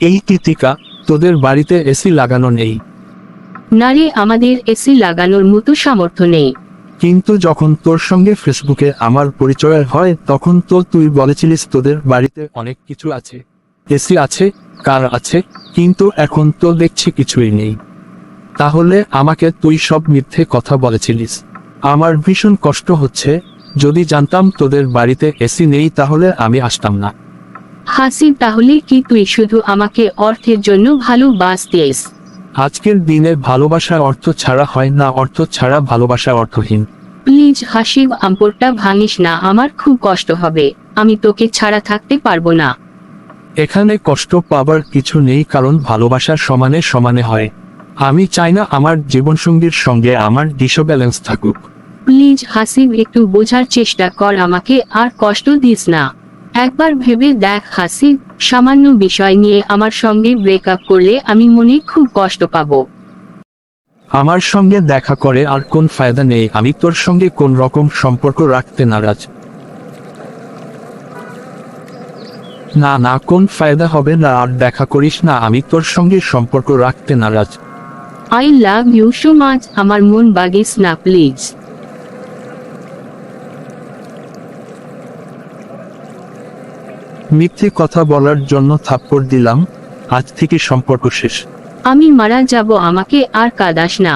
এই কৃতিকা তোদের বাড়িতে এসি লাগানো নেই। না রে আমাদের এসি লাগানোর মতো সামর্থ্য নেই। কিন্তু যখন তোর সঙ্গে ফেসবুকে আমার পরিচয় হয় তখন তো তুই বলেছিলিস তোদের বাড়িতে অনেক কিছু আছে। এসি আছে কার আছে কিন্তু এখন তো দেখছি কিছুই নেই। তাহলে আমাকে তুই সব মিথ্যে কথা বলেছিলিস। আমার ভীষণ কষ্ট হচ্ছে। যদি জানতাম তোদের বাড়িতে এসি নেই তাহলে আমি আসতাম না। হাসিব তাহলে কি তুই শুধু আমাকে অর্থের জন্য ভালোবাসতিস? আজকের দিনে ভালোবাসা অর্থ ছাড়া হয় না অর্থ ছাড়া ভালোবাসা অর্থহীন। প্লিজ হাসিব আম্পরটা ভাঙিস না আমার খুব কষ্ট হবে আমি তোকে ছাড়া থাকতে পারব না। এখানে কষ্ট পাবার কিছু নেই কারণ ভালোবাসা সমানে সমানে হয়। আমি চাই না আমার জীবনসঙ্গীর সঙ্গে আমার ডিসব্যালেন্স থাকুক। প্লিজ হাসিব একটু বোঝার চেষ্টা কর আমাকে আর কষ্ট দিস না। একবার ভেবে দেখ হাসিব সামান্য বিষয় নিয়ে আমার সঙ্গে ব্রেকআপ করলে আমি মনে খুব কষ্ট পাবো। আমার সঙ্গে দেখা করে আর কোন ফায়দা নেই আমি তোর সঙ্গে কোন রকম সম্পর্ক রাখতে নারাজ। না না কোন ফায়দা হবে না আর দেখা করিস না আমি তোর সঙ্গে সম্পর্ক রাখতে নারাজ। I love you so much আমার মন বাগিস না প্লিজ মিথ্যে কথা বলার জন্য থাপ্পড় দিলাম, আজ থেকে সম্পর্ক শেষ। আমি মারা যাব, আমাকে আর কাদাস না।